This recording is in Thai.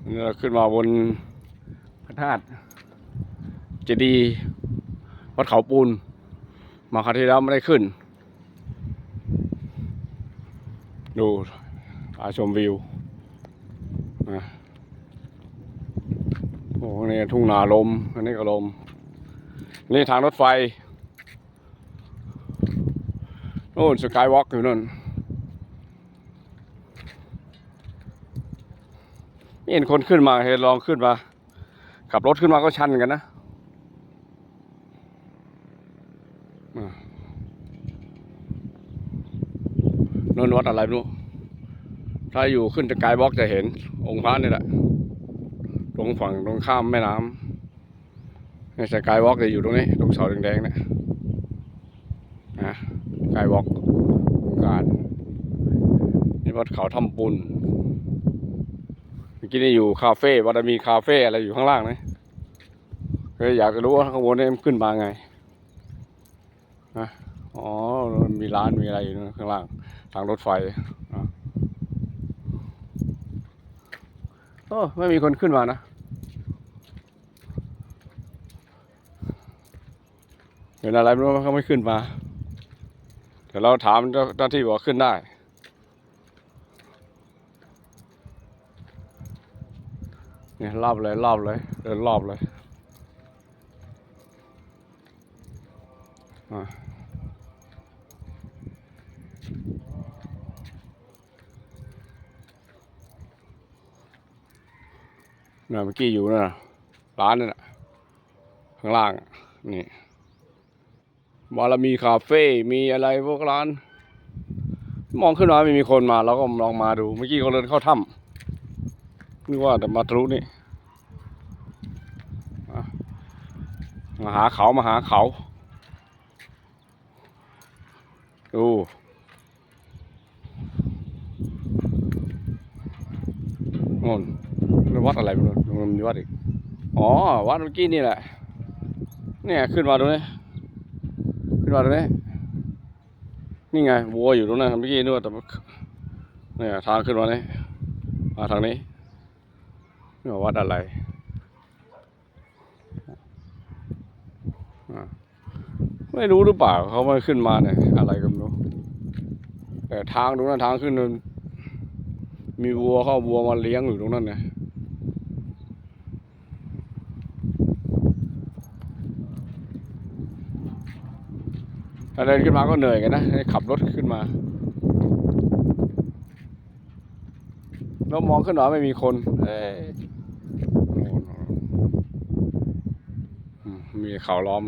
เราขึ้นมาบนพระธาตุเจดีย์วัดเขาปูน มาคราวที่แล้วไม่ได้ขึ้น ดูอาชมวิวโอ้โหนี่ทุ่งนาลม อันนี้ก็ลม นี่ทางรถไฟ โน่นสกายวอล์กอยู่นั่นไม่ เห็นคนขึ้นมาเห็นลองขึ้นมา ขับรถขึ้นมาก็ชันกันนะนนวัดอะไรไม่รู้ถ้าอยู่ขึ้นสกายวอล์กจะเห็น องค์พระนี่แหละ ตรงฝั่งตรงข้ามแม่น้ำในสกายวอล์กจะอยู่ตรงนี้ ตรงเสาแดงๆเนะนะสกายวอล์กโครงการนี่วัดเขาทำปุน กี้นี่อยู่คาเฟ่วัดมีคาเฟ่อะไรอยู่ข้างล่างนะก็อยากจะรู้ว่าข้างบนนี่มันขึ้นมาไงนะอ๋อมันมีร้านมีอะไรอยู่ข้างล่างทางรถไฟโอ้ไม่มีคนขึ้นมานะเห็นอะไรไม่รู้เขาไม่ขึ้นมาเดี๋ยวเราถามเจ้าหน้าที่บอกขึ้นได้ เนี่ยรอบเลยรอบเลยเดินรอบเลยอะเนี่ยเมื่อกี้อยู่น่ะร้านนั่นะข้างล่างนี่บารมีคาเฟ่มีอะไรพวกร้าน มองขึ้นมาไม่มีคนมาเราก็ลองมาดู เมื่อกี้เขาเดินเข้าถ้ำ นึกว่าแต่มาทะลุนี่มาหาเขามาหาเขาดูโน่นนี่วัดอะไรมันมีวัดอีก อ๋อ วัดเมื่อกี้นี่แหละ เนี่ยขึ้นมาตรงนี้ ขึ้นมาตรงนี้ นี่ไงวัวอยู่ตรงนั้นเมื่อกี้นึกว่าแต่เนี่ยทางขึ้นมาเนี่ยมาทางนี้ ว่าวัดอะไรไม่รู้หรือเปล่าเขาไม่ขึ้นมาเนี่ยอะไรก็ไม่รู้แต่ทางตรงนั้นทางขึ้นนั้นมีวัวเข้าวัวมาเลี้ยงอยู่ตรงนั้นเนี่ยถ้าเดินขึ้นมาก็เหนื่อยกันนะขับรถขึ้นมาแล้วมองขึ้นหน่อยไม่มีคน เอยโน่นอื มีเขาล้อม